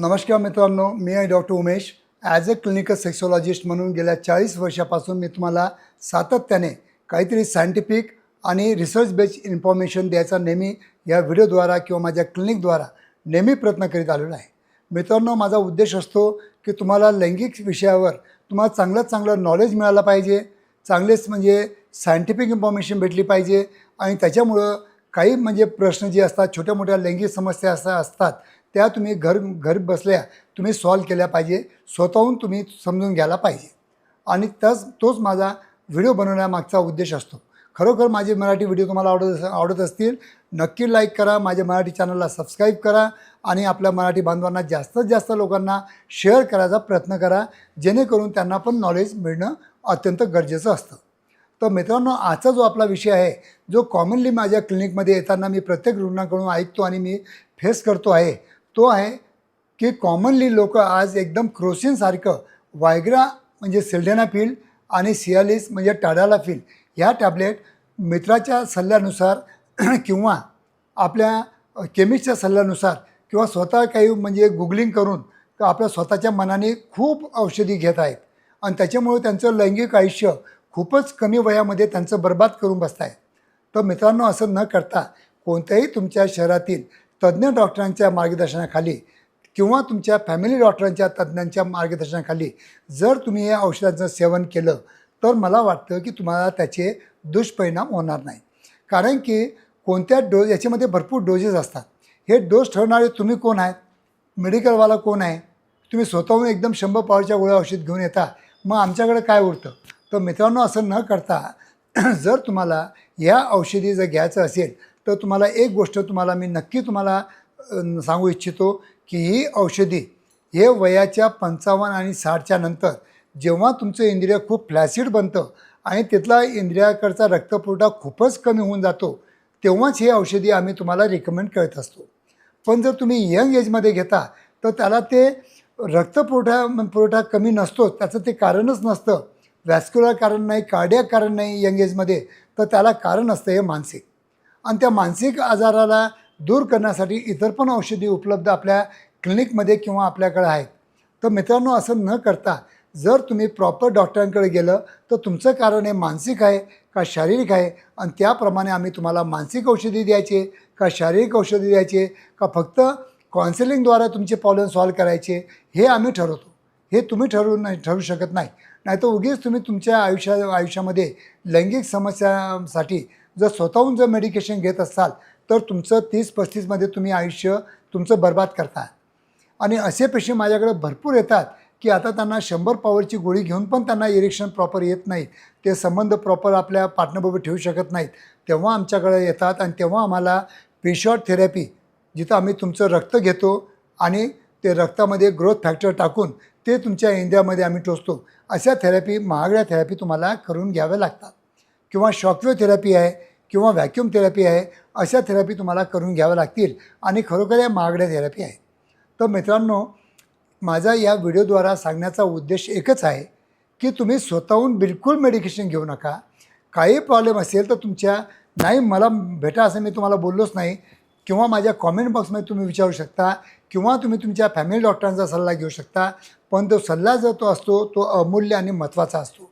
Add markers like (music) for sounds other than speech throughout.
नमस्कार मित्रांनो मी आहे doctor Umesh. As a clinical sexologist म्हणून गेल्या चाळीस वर्षापासून मी तुम्हाला सातत्याने काहीतरी सायंटिफिक आणि रिसर्च बेस्ड इन्फॉर्मेशन द्यायचा नेहमी या व्हिडिओद्वारा किंवा माझ्या क्लिनिकद्वारा नेहमी प्रयत्न करीत आलेलो आहे. मित्रांनो माझा उद्देश असतो की तुम्हाला लैंगिक विषयावर तुम्हाला चांगलं चांगलं नॉलेज मिळालं पाहिजे चांगलेच म्हणजे सायंटिफिक इन्फॉर्मेशन भेटली पाहिजे आणि त्याच्यामुळं काही म्हणजे प्रश्न जे असतात छोट्या मोठ्या लैंगिक समस्या असा असतात त्या तुम्ही घर घर बसल्या तुम्ही सॉल्व केल्या पाहिजे स्वतःहून तुम्ही समजून घ्यायला पाहिजे. आणि तस तोच माझा व्हिडिओ बनवण्यामागचा उद्देश असतो. खरोखर माझे मराठी व्हिडिओ तुम्हाला आवडत आवडत असतील नक्की लाईक करा माझ्या मराठी चॅनलला सबस्क्राईब करा आणि आपल्या मराठी बांधवांना जास्तीत जास्त लोकांना शेअर करायचा प्रयत्न करा जेणेकरून त्यांना पण नॉलेज मिळणं अत्यंत गरजेचं असतं. तर मित्रांनो आजचा जो आपला विषय आहे जो कॉमनली माझ्या क्लिनिकमध्ये येताना मी प्रत्येक रुग्णाकडून ऐकतो आणि मी फेस करतो आहे तो आहे की कॉमनली लोक आज एकदम क्रोसिनसारखं वायग्रा म्हणजे सिल्डेनाफिल आणि सियालिस म्हणजे टाडालाफिल ह्या टॅबलेट मित्राच्या सल्ल्यानुसार (clears throat) किंवा आपल्या केमिस्टच्या सल्ल्यानुसार किंवा स्वतः काही म्हणजे गुगलिंग करून आपल्या स्वतःच्या मनाने खूप औषधी घेत आहेत. आणि त्याच्यामुळे त्यांचं लैंगिक आयुष्य खूपच कमी वयामध्ये त्यांचं बर्बाद करून बसत आहे. तर मित्रांनो असं न करता कोणत्याही तुमच्या शहरातील तज्ज्ञ डॉक्टरांच्या मार्गदर्शनाखाली किंवा तुमच्या फॅमिली डॉक्टरांच्या तज्ज्ञांच्या मार्गदर्शनाखाली जर तुम्ही या औषधाचं सेवन केलं तर मला वाटतं की तुम्हाला त्याचे दुष्परिणाम होणार नाही. कारण की कोणत्या डोस याच्यामध्ये भरपूर डोजेस असतात. हे डोस ठरवणारे तुम्ही कोण आहेत? मेडिकलवाला कोण आहे? तुम्ही स्वतःहून एकदम शंभर पावरच्या गोळ्या औषध घेऊन येता मग आमच्याकडे काय उरतं? तर मित्रांनो असं न करता (clears throat) जर तुम्हाला या औषधी जर घ्यायचं असेल तर तुम्हाला एक गोष्ट तुम्हाला मी नक्की तुम्हाला सांगू इच्छितो की ही औषधी हे वयाच्या पंचावन्न आणि साठच्या नंतर जेव्हा तुमचं इंद्रिय खूप फ्लॅसिड बनतं आणि तिथला इंद्रियाकडचा रक्तपुरवठा खूपच कमी होऊन जातो तेव्हाच हे औषधी आम्ही तुम्हाला रिकमेंड करत असतो. पण जर तुम्ही यंग एजमध्ये घेता तर त्याला ते रक्तपुरवठा पुरवठा कमी नसतो त्याचं ते कारणच नसतं. व्हॅस्क्युलर कारण नाही कार्डियाक कारण नाही यंग एजमध्ये तर त्याला कारण असतं हे मानसिक. आणि त्या मानसिक आजाराला दूर करण्यासाठी इतर पण औषधी उपलब्ध आपल्या क्लिनिकमध्ये किंवा आपल्याकडे आहेत. तर मित्रांनो असं न करता जर तुम्ही प्रॉपर डॉक्टरांकडे गेलं तर तुमचं कारण हे मानसिक आहे का शारीरिक आहे? आणि त्याप्रमाणे आम्ही तुम्हाला मानसिक औषधी द्यायचे का शारीरिक औषधी द्यायचे का फक्त काउन्सिलिंगद्वारा तुमचे प्रॉब्लेम सॉल्व करायचे हे आम्ही ठरवतो. हे तुम्ही ठरवू नाही ठरू शकत नाही. नाही तर उगीच तुम्ही तुमच्या आयुष्या आयुष्यामध्ये लैंगिक समस्यांसाठी जर स्वतःहून जर मेडिकेशन घेत असाल तर तुमचं तीस पस्तीसमध्ये तुम्ही आयुष्य तुमचं बर्बाद करता आणि असे पेशंट माझ्याकडे भरपूर येतात की आता त्यांना शंभर पॉवरची गोळी घेऊन पण त्यांना इरेक्शन प्रॉपर येत नाही. ते संबंध प्रॉपर आपल्या पार्टनरबरोबर ठेवू शकत नाहीत. तेव्हा आमच्याकडे येतात आणि तेव्हा आम्हाला पेशॉट थेरपी जिथं आम्ही तुमचं रक्त घेतो आणि ते रक्तामध्ये ग्रोथ फॅक्टर टाकून ते तुमच्या इंद्रियामध्ये आम्ही टोचतो. अशा थेरपी महागड्या थेरपी तुम्हाला करून घ्याव्या लागतात. किंवा शॉकवेव्ह थेरपी आहे किंवा व्हॅक्यूम थेरपी आहे अशा थेरपी तुम्हाला करून घ्याव्या लागतील आणि खरोखर या महागड्या थेरपी आहे तर मित्रांनो माझा या व्हिडिओद्वारा सांगण्याचा उद्देश एकच आहे की तुम्ही स्वतःहून बिलकुल मेडिकेशन घेऊ नका. काही प्रॉब्लेम असेल तर तुमच्या नाही मला भेटा असं मी तुम्हाला बोललोच नाही. किंवा माझ्या कॉमेंट बॉक्समध्ये तुम्ही विचारू शकता किंवा तुम्ही तुमच्या फॅमिली डॉक्टरांचा सल्ला घेऊ शकता पण तो सल्ला जो तो असतो तो अमूल्य आणि महत्त्वाचा असतो.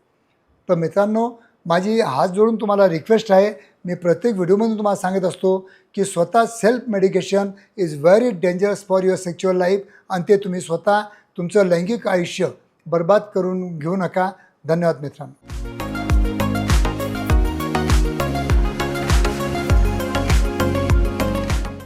तर मित्रांनो माझी हात जोडून तुम्हाला रिक्वेस्ट आहे मी प्रत्येक व्हिडिओमधून तुम्हाला सांगत असतो की स्वतः self medication is very dangerous for your sexual life आणि ते तुम्ही स्वतः तुमचं लैंगिक आयुष्य बर्बाद करून घेऊ नका. धन्यवाद मित्रांनो.